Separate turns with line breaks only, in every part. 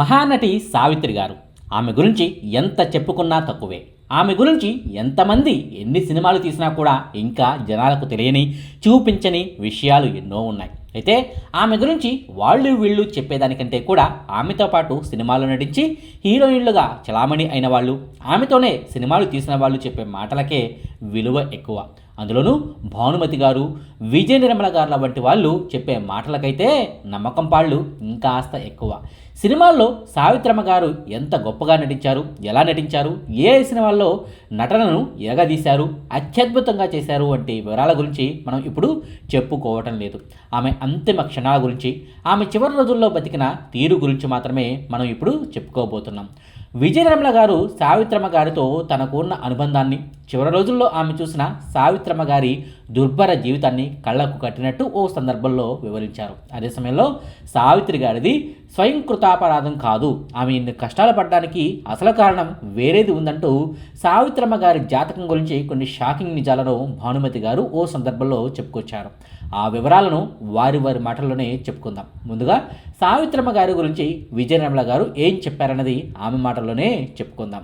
మహానటి సావిత్రి గారు. ఆమె గురించి ఎంత చెప్పుకున్నా తక్కువే. ఆమె గురించి ఎంతమంది ఎన్ని సినిమాలు తీసినా కూడా ఇంకా జనాలకు తెలియని చూపించని విషయాలు ఎన్నో ఉన్నాయి. అయితే ఆమె గురించి వాళ్ళు వీళ్ళు చెప్పేదానికంటే కూడా ఆమెతో పాటు సినిమాలు నటించి హీరోయిన్లుగా చలామణి అయిన వాళ్ళు ఆమెతోనే సినిమాలు తీసిన వాళ్ళు చెప్పే మాటలకే విలువ ఎక్కువ. అందులోనూ భానుమతి గారు విజయ నిర్మల గారుల వంటి వాళ్ళు చెప్పే మాటలకైతే నమ్మకం పాళ్ళు ఇంకాస్త ఎక్కువ. సినిమాల్లో సావిత్రమ్మ గారు ఎంత గొప్పగా నటించారు ఎలా నటించారు ఏ సినిమాల్లో నటనను ఎగదీశారు అత్యద్భుతంగా చేశారు వంటి వివరాల గురించి మనం ఇప్పుడు చెప్పుకోవటం లేదు. ఆమె అంతిమ క్షణాల గురించి ఆమె చివరి రోజుల్లో బతికిన తీరు గురించి మాత్రమే మనం ఇప్పుడు చెప్పుకోబోతున్నాం. విజయరమణ గారు సావిత్రమ్మ గారితో తనకున్న అనుబంధాన్ని చివరి రోజుల్లో ఆమె చూసిన సావిత్రమ్మ గారి దుర్భర జీవితాన్ని కళ్ళకు కట్టినట్టు ఓ సందర్భంలో వివరించారు. అదే సమయంలో సావిత్రి గారిది స్వయం కృతాపరాధం కాదు. ఆమె ఇన్ని కష్టాలు పడడానికి అసలు కారణం వేరేది ఉందంటూ సావిత్రమ్మ గారి జాతకం గురించి కొన్ని షాకింగ్ నిజాలను భానుమతి గారు ఓ సందర్భంలో చెప్పుకొచ్చారు. ఆ వివరాలను వారి వారి మాటల్లోనే చెప్పుకుందాం. ముందుగా సావిత్రమ్మ గారి గురించి విజయనిర్మల గారు ఏం చెప్పారన్నది ఆమె మాటల్లోనే చెప్పుకుందాం.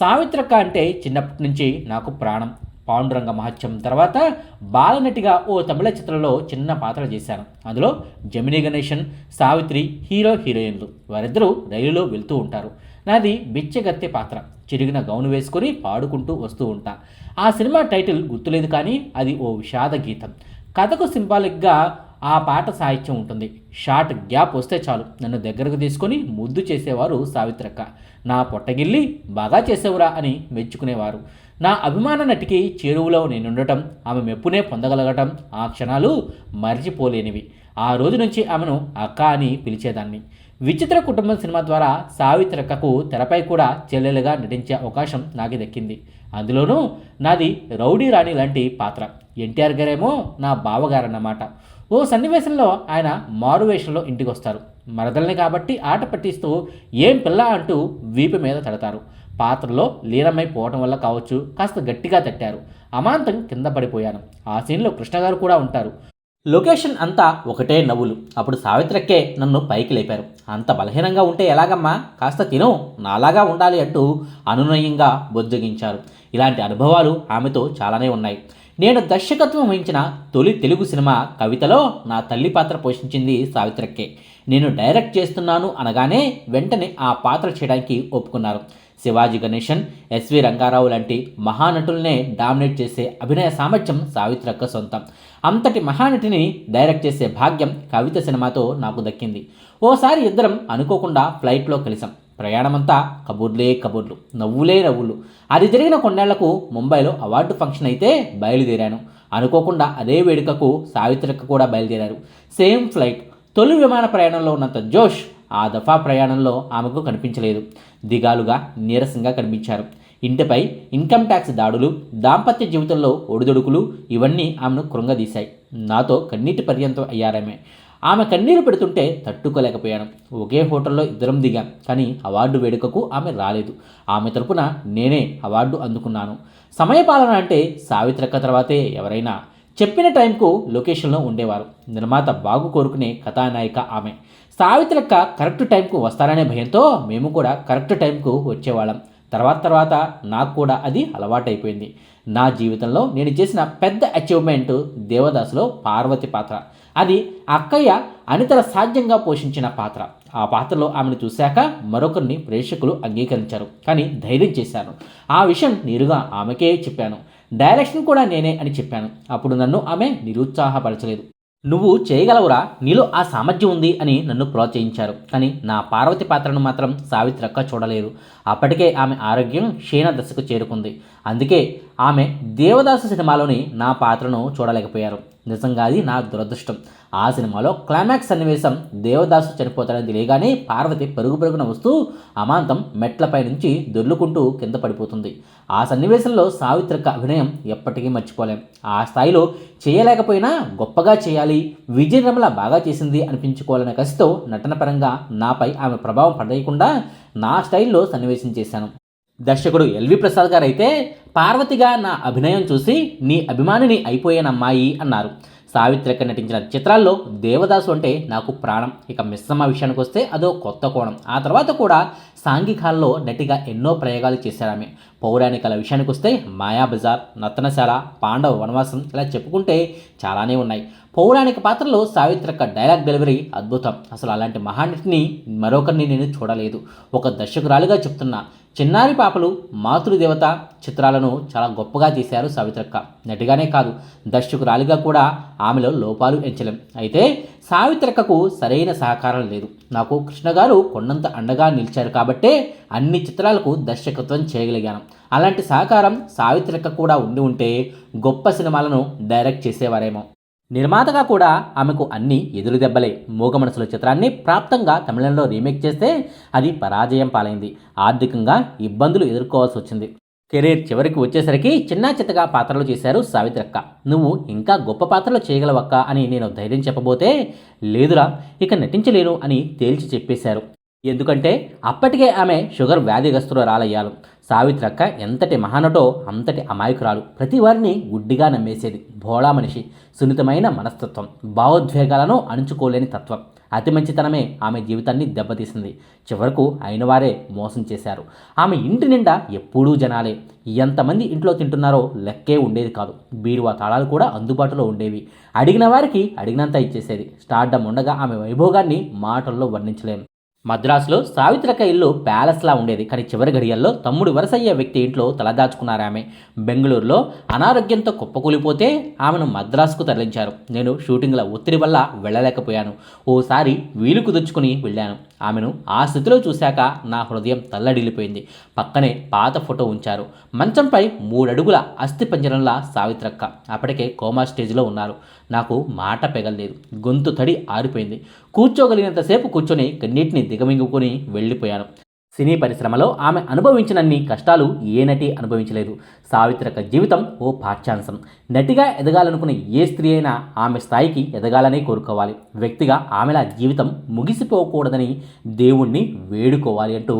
సావిత్రక్క అంటే చిన్నప్పటి నుంచి నాకు ప్రాణం. పాండురంగ మహత్యం తర్వాత బాలనటిగా ఓ తమిళ చిత్రంలో చిన్న పాత్ర చేశాను. అందులో జమినీ గణేషన్ సావిత్రి హీరో హీరోయిన్లు. వారిద్దరూ రైలులో వెళ్తూ ఉంటారు. నాది బిచ్చగత్తె పాత్ర. చిరిగిన గౌను వేసుకొని పాడుకుంటూ వస్తూ ఉంటా. ఆ సినిమా టైటిల్ గుర్తులేదు కానీ అది ఓ విషాద గీతం. కథకు సింబాలిక్గా ఆ పాట సాహిత్యం ఉంటుంది. షార్ట్ గ్యాప్ వస్తే చాలు. నన్ను దగ్గరకు తీసుకొని ముద్దు చేసేవారు సావిత్రక్క. నా పొట్టగిల్లి బాగా చేసేవురా అని మెచ్చుకునేవారు. నా అభిమాన నటికి చేరువలో నేనుండటం ఆమె మెప్పునే పొందగలగటం ఆ క్షణాలు మర్చిపోలేనివి. ఆ రోజు నుంచి ఆమెను అక్క అని పిలిచేదాన్ని. విచిత్ర కుటుంబం సినిమా ద్వారా సావిత్రక్కకు తెరపై కూడా చెల్లెలుగా నటించే అవకాశం నాకు దక్కింది. అందులోనూ నాది రౌడీ రాణి లాంటి పాత్ర. ఎన్టీఆర్ గారేమో నా బావగారన్నమాట. ఓ సన్నివేశంలో ఆయన మారువేషంలో ఇంటికి వస్తారు మరదల్ని కాబట్టి ఆట పట్టిస్తూ ఏం పిల్ల అంటూ వీపు మీద తడతారు. పాత్రలో లీనమైపోవటం వల్ల కావచ్చు కాస్త గట్టిగా తట్టారు. అమాంతం కింద పడిపోయాను. ఆ సీన్లో కృష్ణ గారు కూడా ఉంటారు. లొకేషన్ అంతా ఒకటే నవ్వులు. అప్పుడు సావిత్రక్కే నన్ను పైకి లేపారు. అంత బలహీనంగా ఉంటే ఎలాగమ్మా? కాస్త తిను నాలాగా ఉండాలి అంటూ అనునయంగా బొజ్జగించారు. ఇలాంటి అనుభవాలు ఆమెతో చాలానే ఉన్నాయి. నేను దర్శకత్వం వహించిన తొలి తెలుగు సినిమా కవితలో నా తల్లి పాత్ర పోషించింది సావిత్రక్కే. నేను డైరెక్ట్ చేస్తున్నాను అనగానే వెంటనే ఆ పాత్ర చేయడానికి ఒప్పుకున్నారు. శివాజీ గణేశన్ ఎస్వి రంగారావు లాంటి మహానటుల్నే డామినేట్ చేసే అభినయ సామర్థ్యం సావిత్రక్క సొంతం. అంతటి మహానటిని డైరెక్ట్ చేసే భాగ్యం కవిత సినిమాతో నాకు దక్కింది. ఓసారి ఇద్దరం అనుకోకుండా ఫ్లైట్లో కలిసాం. ప్రయాణమంతా కబుర్లే కబుర్లు నవ్వులే నవ్వులు. అది జరిగిన కొన్నేళ్ళకు ముంబైలో అవార్డు ఫంక్షన్ అయితే బయలుదేరాను. అనుకోకుండా అదే వేడుకకు సావిత్రిక కూడా బయలుదేరారు. Same flight. తొలి విమాన ప్రయాణంలో ఉన్నంత జోష్ ఆ దఫా ప్రయాణంలో ఆమెకు కనిపించలేదు. దిగాలుగా నీరసంగా కనిపించారు. ఇంటిపై ఇన్కమ్ ట్యాక్స్ దాడులు దాంపత్య జీవితంలో ఒడిదొడుకులు ఇవన్నీ ఆమెను కృంగదీశాయి. నాతో కన్నీటి పర్యంతం అయ్యారమే. ఆమె కన్నీరు పెడుతుంటే తట్టుకోలేకపోయాను. ఒకే హోటల్లో ఇద్దరం దిగాం కానీ అవార్డు వేడుకకు ఆమె రాలేదు. ఆమె తరపున నేనే అవార్డు అందుకున్నాను. సమయపాలన అంటే సావిత్రక్క తర్వాతే ఎవరైనా చెప్పిన టైంకు లొకేషన్లో ఉండేవారు. నిర్మాత బాగు కోరుకునే కథానాయిక ఆమె. సావిత్రక్క కరెక్ట్ టైంకు వస్తారనే భయంతో మేము కూడా కరెక్ట్ టైంకు వచ్చేవాళ్ళం. తర్వాత తర్వాత నాకు కూడా అది అలవాటైపోయింది. నా జీవితంలో నేను చేసిన పెద్ద అచీవ్మెంట్ దేవదాసులో పార్వతి పాత్ర. అది అక్కయ్య అనితర సాధ్యంగా పోషించిన పాత్ర. ఆ పాత్రలో ఆమెను చూశాక మరొకరిని ప్రేక్షకులు అంగీకరించారు. కానీ ధైర్యం చేశాను. ఆ విషయం నేరుగా ఆమెకే చెప్పాను. డైరెక్షన్ కూడా నేనే అని చెప్పాను. అప్పుడు నన్ను ఆమె నిరుత్సాహపరచలేదు. నువ్వు చేయగలవురా? నీలో ఆ సామర్థ్యం ఉంది అని నన్ను ప్రోత్సహించారు. కానీ నా పార్వతి పాత్రను మాత్రం సావిత్రక్క చూడలేదు. అప్పటికే ఆమె ఆరోగ్యం క్షీణ దశకు చేరుకుంది. అందుకే ఆమె దేవదాసు సినిమాలోని నా పాత్రను చూడలేకపోయారు. నిజంగా అది నా దురదృష్టం. ఆ సినిమాలో క్లైమాక్స్ సన్నివేశం దేవదాసు చనిపోతాడని తెలియగానే పార్వతి పరుగు పరుగున వస్తూ అమాంతం మెట్లపై నుంచి దొర్లుకుంటూ కింద పడిపోతుంది. ఆ సన్నివేశంలో సావిత్రిక అభినయం ఎప్పటికీ మర్చిపోలేం. ఆ స్థాయిలో చేయలేకపోయినా గొప్పగా చేయాలి విజయనిర్మల బాగా చేసింది అనిపించుకోవాలనే కసితో నటన పరంగా నాపై ఆమె ప్రభావం పడేయకుండా నా స్టైల్లో సన్నివేశం చేశాను. దర్శకుడు ఎల్వి ప్రసాద్ గారు అయితే పార్వతిగా నా అభినయం చూసి నీ అభిమానిని అయిపోయానమ్మాయి అన్నారు. సావిత్రిక నటించిన చిత్రాల్లో దేవదాసు అంటే నాకు ప్రాణం. ఇక మిశ్రమ విషయానికి వస్తే అదో కొత్త కోణం. ఆ తర్వాత కూడా సాంఘికాల్లో నటిగా ఎన్నో ప్రయోగాలు చేశారు ఆమె పౌరాణికల విషయానికి వస్తే మాయాబజార్ నర్తనశాల పాండవ వనవాసం ఇలా చెప్పుకుంటే చాలానే ఉన్నాయి. పౌరాణిక పాత్రలో సావిత్రక డైలాగ్ డెలివరీ అద్భుతం. అసలు అలాంటి మహానటిని మరొకరిని నేను చూడలేదు. ఒక దర్శకురాలుగా చెప్తున్నా చిన్నారి పాపలు మాతృదేవత చిత్రాలను చాలా గొప్పగా తీశారు సావిత్రక్క నటిగానే కాదు దర్శకురాలిగా కూడా ఆమెలో లోపాలు ఎంచలేం. అయితే సావిత్రక్కకు సరైన సహకారం లేదు. నాకు కృష్ణ గారు కొండంత అండగా నిలిచారు కాబట్టే అన్ని చిత్రాలకు దర్శకత్వం చేయగలిగాను. అలాంటి సహకారం సావిత్రక్క కూడా ఉండి ఉంటే గొప్ప సినిమాలను డైరెక్ట్ చేసేవారేమో. నిర్మాతగా కూడా ఆమెకు అన్ని ఎదురు దెబ్బలే. మూగ మనసుల చిత్రాన్ని ప్రాప్తంగా తమిళంలో రీమేక్ చేస్తే అది పరాజయం పాలైంది. ఆర్థికంగా ఇబ్బందులు ఎదుర్కోవాల్సి వచ్చింది. కెరీర్ చివరికి వచ్చేసరికి చిన్నా చిత్తగా పాత్రలు చేశారు సావిత్రక్క. నువ్వు ఇంకా గొప్ప పాత్రలు చేయగలవక్క అని నేను ధైర్యం చెప్పబోతే లేదురా ఇక నటించలేను అని తేల్చి చెప్పేశారు. ఎందుకంటే అప్పటికే ఆమె షుగర్ వ్యాధిగస్తులు వ్యాధిగ్రస్తురాలయ్యారు సావిత్రక్క ఎంతటి మహానటో అంతటి అమాయకురాలు. ప్రతి వారిని గుడ్డిగా నమ్మేసేది భోళా మనిషి సున్నితమైన మనస్తత్వం భావోద్వేగాలను అణుచుకోలేని తత్వం. అతి మంచితనమే ఆమె జీవితాన్ని దెబ్బతీసింది. చివరకు అయిన వారే మోసం చేశారు. ఆమె ఇంటి నిండా ఎప్పుడూ జనాలే. ఎంతమంది ఇంట్లో తింటున్నారో లెక్కే ఉండేది కాదు. బీరువా తాళాలు కూడా అందుబాటులో ఉండేవి. అడిగిన వారికి అడిగినంత ఇచ్చేసేది. స్టార్డమ్ ఉండగా ఆమె వైభోగాన్ని మాటల్లో వర్ణించలేము మద్రాసులో సావిత్రక ఇల్లు ప్యాలెస్లా ఉండేది. కానీ చివరి ఘడియల్లో తమ్ముడు వరసయ్య వ్యక్తి ఇంట్లో తలదాచుకున్నారు ఆమె. బెంగళూరులో అనారోగ్యంతో కుప్పకూలిపోతే ఆమెను మద్రాసుకు తరలించారు. నేను షూటింగ్ల ఒత్తిడి వల్ల వెళ్ళలేకపోయాను. ఓసారి వీలు కుదుర్చుకుని వెళ్ళాను. ఆమెను ఆ స్థితిలో చూశాక నా హృదయం తల్లడిల్లిపోయింది. పక్కనే పాత ఫోటో ఉంచారు. మంచంపై మూడడుగుల అస్థి పంజరంలా సావిత్రక్క అప్పటికే కోమా స్టేజ్లో ఉన్నారు. నాకు మాట పెగలలేదు. గొంతు తడి ఆరిపోయింది. కూర్చోగలిగినంతసేపు కూర్చొని కన్నీటిని దిగమింగుకొని వెళ్ళిపోయాను. సినీ పరిశ్రమలో ఆమె అనుభవించినన్ని కష్టాలు ఏ నటి అనుభవించలేదు. సావిత్రక జీవితం ఓ పాఠ్యాంశం. నటిగా ఎదగాలనుకునే ఏ స్త్రీ అయినా ఆమె స్థాయికి ఎదగాలనే కోరుకోవాలి. వ్యక్తిగా ఆమెలా జీవితం ముగిసిపోకూడదని దేవుణ్ణి వేడుకోవాలి అంటూ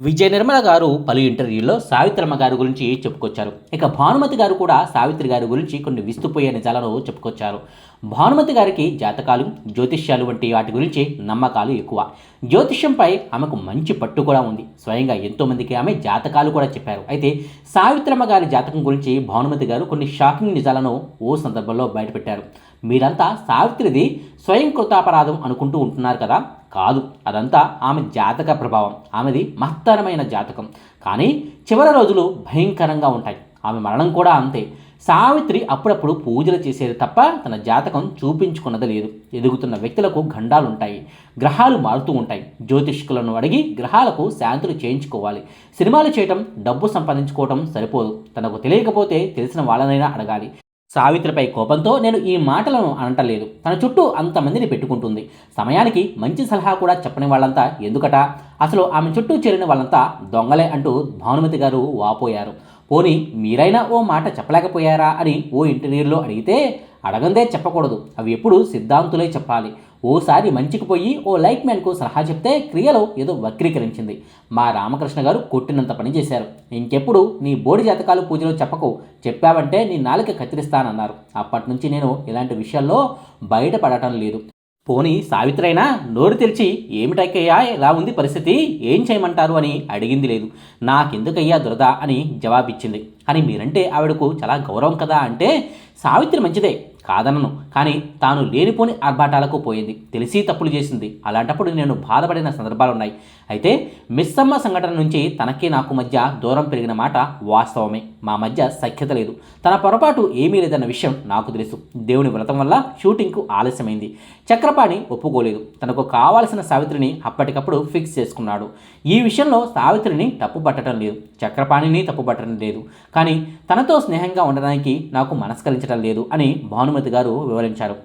విజయ నిర్మల గారు పలు ఇంటర్వ్యూల్లో సావిత్రమ్మ గారి గురించి చెప్పుకొచ్చారు. ఇక భానుమతి గారు కూడా సావిత్రి గారి గురించి కొన్ని విస్తుపోయే నిజాలను చెప్పుకొచ్చారు. భానుమతి గారికి జాతకాలు జ్యోతిష్యాలు వంటి వాటి గురించి నమ్మకాలు ఎక్కువ. జ్యోతిష్యంపై ఆమెకు మంచి పట్టు కూడా ఉంది. స్వయంగా ఎంతోమందికి ఆమె జాతకాలు కూడా చెప్పారు. అయితే సావిత్రమ్మ గారి జాతకం గురించి భానుమతి గారు కొన్ని షాకింగ్ నిజాలను ఓ సందర్భంలో బయటపెట్టారు. మీరంతా సావిత్రిది స్వయం కృతాపరాధం అనుకుంటూ ఉంటున్నారు కదా? కాదు. అదంతా ఆమె జాతక ప్రభావం. ఆమెది మహత్తరమైన జాతకం. కానీ చివరి రోజులు భయంకరంగా ఉంటాయి. ఆమె మరణం కూడా అంతే. సావిత్రి అప్పుడప్పుడు పూజలు చేసేది తప్ప తన జాతకం చూపించుకున్నది లేదు. ఎదుగుతున్న వ్యక్తులకు గండాలు ఉంటాయి గ్రహాలు మారుతూ ఉంటాయి. జ్యోతిష్కులను అడిగి గ్రహాలకు శాంతులు చేయించుకోవాలి. సినిమాలు చేయటం డబ్బు సంపాదించుకోవటం సరిపోదు. తనకు తెలియకపోతే తెలిసిన వాళ్ళనైనా అడగాలి. సావిత్రిపై కోపంతో నేను ఈ మాటలను అనటలేదు. తన చుట్టూ అంతమందిని పెట్టుకుంటుంది. సమయానికి మంచి సలహా కూడా చెప్పని వాళ్ళంతా ఎందుకట? అసలు ఆమె చుట్టూ చేరిన వాళ్ళంతా దొంగలే అంటూ భానుమతి గారు వాపోయారు. పోనీ మీరైనా ఓ మాట చెప్పలేకపోయారా అని ఓ ఇంటర్వ్యూలో అడిగితే అడగందే చెప్పకూడదు. అవి ఎప్పుడు సిద్ధాంతులే చెప్పాలి. ఓసారి మంచికి పోయి ఓ లైట్ మ్యాన్కు సలహా చెప్తే క్రియలో ఏదో వక్రీకరించింది. మా రామకృష్ణ గారు కొట్టినంత పని చేశారు. ఇంకెప్పుడు నీ బోడి జాతకాలు పూజలు చెప్పకు. చెప్పావంటే నీ నాలుక కత్తిరిస్తానన్నారు. అప్పటి నుంచి నేను ఇలాంటి విషయాల్లో బయటపడటం లేదు. పోనీ సావిత్రైనా నోరు తెరిచి ఏమిటక్కయ్యా ఎలా ఉంది పరిస్థితి? ఏం చేయమంటారు అని అడిగింది లేదు. నాకెందుకయ్యా దురద అని జవాబిచ్చింది. కానీ మీరంటే ఆవిడకు చాలా గౌరవం కదా అంటే సావిత్రి మంచిదే కాదనను. కానీ తాను లేనిపోని ఆర్భాటాలకు పోయింది. తెలిసి తప్పులు చేసింది. అలాంటప్పుడు నేను బాధపడిన సందర్భాలు ఉన్నాయి అయితే మిస్సమ్మ సంఘటన నుంచి తనకి నాకు మధ్య దూరం పెరిగిన మాట వాస్తవమే. మా మధ్య సఖ్యత లేదు. తన పొరపాటు ఏమీ లేదన్న విషయం నాకు తెలుసు. దేవుని వ్రతం వల్ల షూటింగ్కు ఆలస్యమైంది. చక్రపాణి ఒప్పుకోలేదు. తనకు కావాల్సిన సావిత్రిని అప్పటికప్పుడు ఫిక్స్ చేసుకున్నాడు. ఈ విషయంలో సావిత్రిని తప్పుపట్టడం లేదు. చక్రపాణిని తప్పుపట్టడం లేదు. కానీ తనతో స్నేహంగా ఉండడానికి నాకు మనస్కరించడం లేదు అని భానుమతి గారు వివరించారు.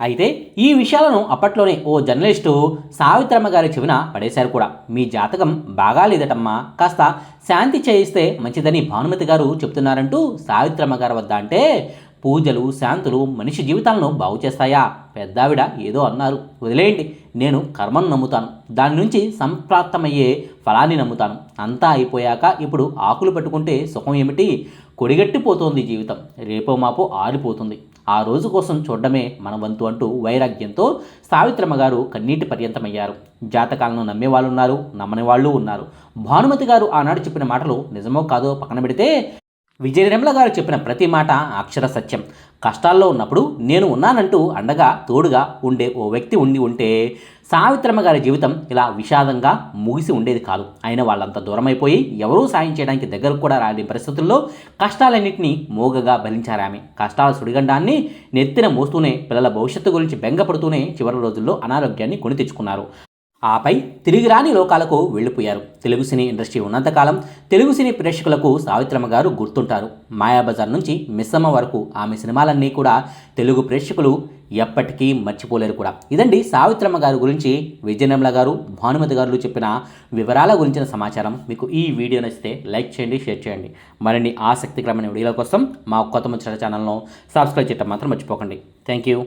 అయితే ఈ విషయాలను అప్పట్లోనే ఓ జర్నలిస్టు సావిత్రమ్మ గారి చెవిన పడేశారు కూడా. మీ జాతకం బాగా లేదటమ్మా. కాస్త శాంతి చేయిస్తే మంచిదని భానుమతి గారు చెప్తున్నారంటూ సావిత్రమ్మ గారి వద్ద అంటే పూజలు శాంతులు మనిషి జీవితాలను బాగు చేస్తాయా? పెద్దావిడ ఏదో అన్నారు. వదిలేయండి నేను కర్మను నమ్ముతాను. దాని నుంచి సంప్రాప్తమయ్యే ఫలాన్ని నమ్ముతాను. అంతా అయిపోయాక ఇప్పుడు ఆకులు పట్టుకుంటే సుఖం ఏమిటి? కొడిగట్టిపోతోంది జీవితం. రేపో మాపో ఆరిపోతుంది. ఆ రోజు కోసం చూడడమే మన వంతు అంటూ వైరాగ్యంతో సావిత్రమ్మ గారు కన్నీటి పర్యంతమయ్యారు. జాతకాలను నమ్మే వాళ్ళు ఉన్నారు నమ్మని వాళ్ళు ఉన్నారు. భానుమతి గారు ఆనాడు చెప్పిన మాటలు నిజమో కాదో పక్కన పెడితే విజయనిర్మల గారు చెప్పిన ప్రతి మాట అక్షర సత్యం. కష్టాల్లో ఉన్నప్పుడు నేను ఉన్నానంటూ అండగా తోడుగా ఉండే ఓ వ్యక్తి ఉండి ఉంటే సావిత్రమ్మ గారి జీవితం ఇలా విషాదంగా ముగిసి ఉండేది కాదు. అయిన వాళ్ళంత దూరమైపోయి ఎవరూ సాయం చేయడానికి దగ్గరకు కూడా రాని పరిస్థితుల్లో కష్టాలన్నింటినీ మోగగా భరించారామె కష్టాల సుడిగండాన్ని నెత్తిన మోస్తూనే పిల్లల భవిష్యత్తు గురించి బెంగపడుతూనే చివరి రోజుల్లో అనారోగ్యాన్ని కొని తెచ్చుకున్నారు. ఆపై తిరిగి రాని లోకాలకు వెళ్ళిపోయారు. తెలుగు సినీ ఇండస్ట్రీ ఉన్నంతకాలం తెలుగు సినీ ప్రేక్షకులకు సావిత్రమ్మ గారు గుర్తుంటారు. మాయాబజార్ నుంచి మిస్సమ్మ వరకు ఆమె సినిమాలన్నీ కూడా తెలుగు ప్రేక్షకులు ఎప్పటికీ మర్చిపోలేరు కూడా. ఇదండి సావిత్రమ్మ గారి గురించి విజయనమ్ల గారు భానుమతి గారు చెప్పిన వివరాల గురించిన సమాచారం. మీకు ఈ వీడియో నచ్చితే లైక్ చేయండి షేర్ చేయండి. మరిన్ని ఆసక్తికరమైన వీడియోల కోసం మా కొత్త ముచ్చట ఛానల్ను సబ్స్క్రైబ్ చేయడం మాత్రం మర్చిపోకండి. Thank you.